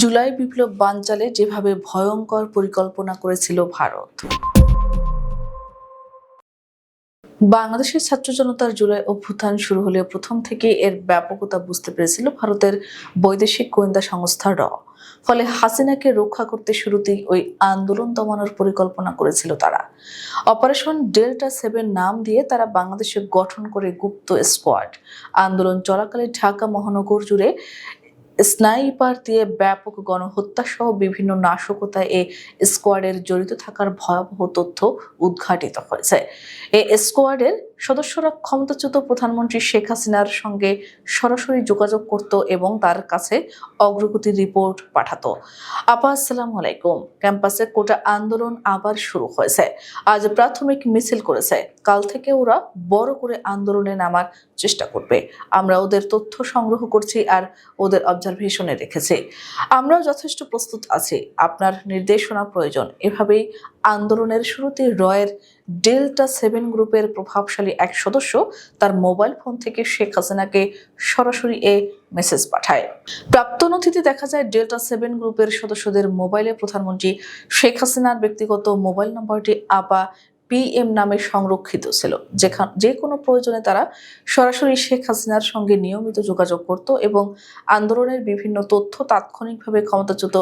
জুলাই বিপ্লব বানচালে যেভাবে ভয়ঙ্কর পরিকল্পনা করেছিল ভারত। বাংলাদেশের ছাত্র জনতার জুলাই অভ্যুত্থান শুরু হলেও প্রথম থেকে এর ব্যাপকতা বুঝতে পেরেছিল ভারতের বৈদেশিক গোয়েন্দা সংস্থা র। ফলে হাসিনাকে রক্ষা করতে শুরুতেই ওই আন্দোলন দমানোর পরিকল্পনা করেছিল তারা। অপারেশন ডেল্টা সেভেন নাম দিয়ে তারা বাংলাদেশে গঠন করে গুপ্ত স্কোয়াড। আন্দোলন চলাকালে ঢাকা মহানগর জুড়ে স্নাইপার দিয়ে ব্যাপক গণহত্যা সহ বিভিন্ন নাশকতায় এ স্কোয়াডের জড়িত থাকার ভয়াবহ তথ্য উদ্ঘাটিত হয়েছে। এ স্কোয়াডের সদস্যরা ক্ষমতাচ্যুত প্রধানমন্ত্রী শেখ হাসিনার সঙ্গে সরাসরি যোগাযোগ করত এবং তার কাছে অগ্রগতির রিপোর্ট পাঠাতো। আপা, আসসালামু আলাইকুম। ক্যাম্পাসে কোটা আন্দোলন আবার শুরু হয়েছে। আজ প্রাথমিক মিছিল করেছে। কাল থেকে ওরা বড় করে আন্দোলনে নামার চেষ্টা করবে। আমরা ওদের তথ্য সংগ্রহ করছি আর ওদের অবজারভেশনে রেখেছি আমরাও যথেষ্ট প্রস্তুত আছি। আপনার নির্দেশনা প্রয়োজন। এভাবেই আন্দোলনের শুরুতে রয়ের ডেল্টা সেভেন গ্রুপের প্রভাবশালী এক সদস্য তার মোবাইল ফোন থেকে শেখ হাসিনাকে সরাসরি এ মেসেজ পাঠায়। প্রাপ্ত নথিতে দেখা যায়, ডেল্টা সেভেন গ্রুপের সদস্যদের মোবাইলে প্রধানমন্ত্রী শেখ হাসিনার ব্যক্তিগত মোবাইল নম্বরটি আপা পিএম নামে সংরক্ষিত ছিল। যেখান যে কোনো প্রয়োজনে তারা সরাসরি শেখ হাসিনার সঙ্গে নিয়মিত যোগাযোগ করত এবং আন্দোলনের বিভিন্ন তথ্য তাৎক্ষণিকভাবে ক্ষমতাচ্যুত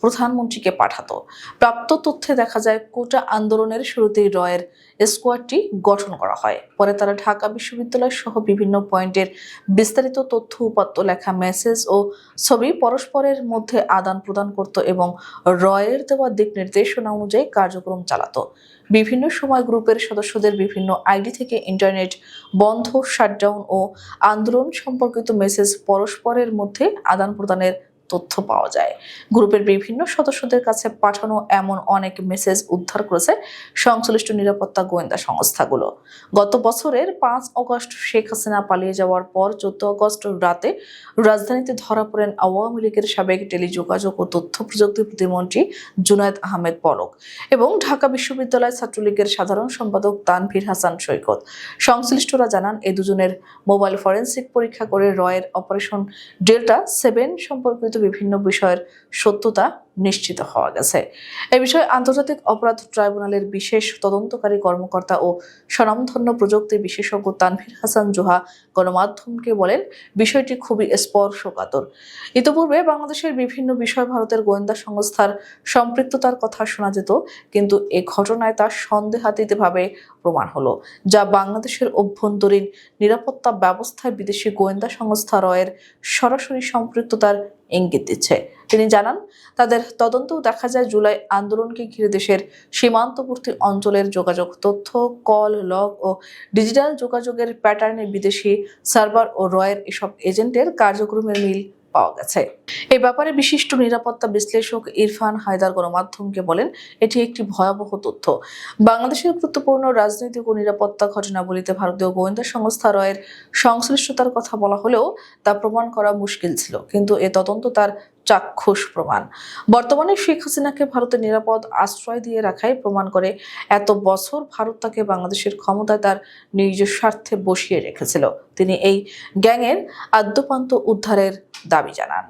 প্রধানমন্ত্রীকে পাঠাতো। প্রাপ্ত তথ্যে দেখা যায়, কোটা আন্দোলনের শুরুতেই রয়ের স্কোয়াডটি গঠন করা হয়। পরে তারা ঢাকা বিশ্ববিদ্যালয় সহ বিভিন্ন পয়েন্টের বিস্তারিত তথ্য, উপাত্ত লেখা মেসেজ ও ছবি পরস্পরের মধ্যে আদান প্রদান করত এবং রয়ের দেওয়া দিক নির্দেশনা অনুযায়ী কার্যক্রম চালাতো। বিভিন্ন সময় গ্রুপের সদস্যদের বিভিন্ন আইডি থেকে ইন্টারনেট বন্ধ, শাটডাউন ও আন্দোলন সম্পর্কিত মেসেজ পরস্পরের মধ্যে আদান প্রদানের তথ্য পাওয়া যায়। গ্রুপের বিভিন্ন সদস্যদের কাছে পাঠানো এমন অনেক মেসেজ উদ্ধার করেছে সংশ্লিষ্ট নিরাপত্তা গোয়েন্দা সংস্থাগুলো। গত বছরের পাঁচ অগস্ট শেখ হাসিনা পালিয়ে যাওয়ার পর চোদ্দ অগস্ট রাতে রাজধানীতে ধরা পড়েন আওয়ামী লীগের সাবেক টেলিযোগাযোগ ও তথ্য প্রযুক্তি প্রতিমন্ত্রী জুনায়দ আহমেদ পলক এবং ঢাকা বিশ্ববিদ্যালয় ছাত্রলীগের সাধারণ সম্পাদক তানভীর হাসান সৈকত। সংশ্লিষ্টরা জানান, এ দুজনের মোবাইল ফরেন্সিক পরীক্ষা করে রয়ের অপারেশন ডেল্টা সেভেন সম্পর্কিত বিভিন্ন বিষয়ের সত্যতা নিশ্চিত হওয়া গেছে। এ বিষয়ে আন্তর্জাতিক অপরাধ ট্রাইব্যুনালের বিশেষ তদন্তকারী কর্মকর্তা ও স্বনামধন্য প্রযুক্তি বিশেষজ্ঞ তানভীর হাসান জোহা গণমাধ্যমকে বলেন, বিষয়টি খুবই স্পর্শকাতর। ইতিপূর্বে বাংলাদেশের বিভিন্ন বিষয় ভারতের গোয়েন্দা সংস্থার সম্পৃক্ততার কথা শোনা যেত, কিন্তু এ ঘটনায় তা সন্দেহাতীতভাবে প্রমাণ হলো, যা বাংলাদেশের অভ্যন্তরীণ নিরাপত্তা ব্যবস্থায় বিদেশি গোয়েন্দা সংস্থা রয়ের সরাসরি সম্পৃক্ততার ইঙ্গিত দিচ্ছে। তিনি জানান, তাদের তদন্তেও দেখা যায় জুলাই আন্দোলনকে ঘিরে দেশের সীমান্তবর্তী অঞ্চলের যোগাযোগ তথ্য, কল, লগ ও ডিজিটাল যোগাযোগের প্যাটার্নে বিদেশি সার্ভার ও রয়ের এসব এজেন্টের কার্যক্রমের মিল পাওয়া গেছে। এই ব্যাপারে বিশিষ্ট নিরাপত্তা বিশ্লেষক ইরফান হায়দার গণমাধ্যমকে বলেন, এটি একটি ভয়াবহ তথ্য। বাংলাদেশের গুরুত্বপূর্ণ রাজনৈতিক ও নিরাপত্তা ঘটনাবলিতে ভারতীয় গোয়েন্দা সংস্থা রয়ের সংশ্লিষ্টতার কথা বলা হলেও তা প্রমাণ করা মুশকিল ছিল, কিন্তু এ তদন্ত তার চাক্ষুষ প্রমাণ। বর্তমানে শেখ হাসিনাকে ভারতের নিরাপদ আশ্রয় দিয়ে রাখাই প্রমাণ করে এত বছর ভারত তাকে বাংলাদেশের ক্ষমতায় তার নিজ স্বার্থে বসিয়ে রেখেছিল। তিনি এই গ্যাংয়ের আদ্যপান্ত উদ্ধারের দাবি জানান